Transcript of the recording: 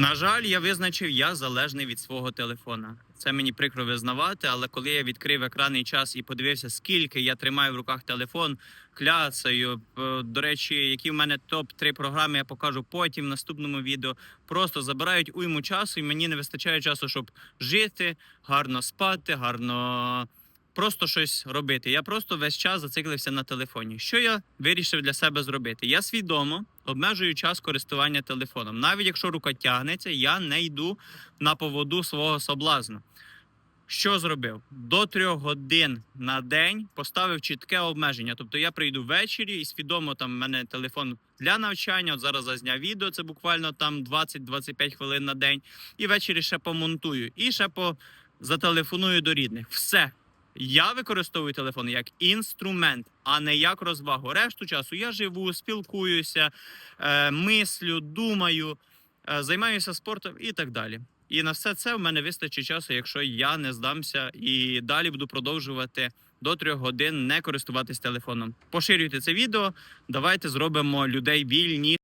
На жаль, я визначив, я залежний від свого телефона. Це мені прикро визнавати, але коли я відкрив екранний час і подивився, скільки я тримаю в руках телефон, кляцаю. е, До речі, які в мене топ 3 програми, я покажу потім в наступному відео. Просто забирають уйму часу, і мені не вистачає часу, щоб жити, гарно спати, гарно просто щось робити. Я просто весь час зациклився на телефоні. Що я вирішив для себе зробити? Я свідомо обмежую час користування телефоном. Навіть якщо рука тягнеться, я не йду на поводу свого соблазну. Що зробив? До трьох годин на день поставив чітке обмеження. Тобто я прийду ввечері і свідомо там в мене телефон для навчання. От зараз зазняв відео, це буквально там 20-25 хвилин на день. І ввечері ще помонтую, і ще по зателефоную до рідних. Все. Я використовую телефон як інструмент, а не як розвагу. Решту часу я живу, спілкуюся, е, мислю, думаю, е, займаюся спортом і так далі. І на все це в мене вистачить часу, якщо я не здамся і далі буду продовжувати до трьох годин не користуватись телефоном. Поширюйте це відео. Давайте зробимо людей вільні.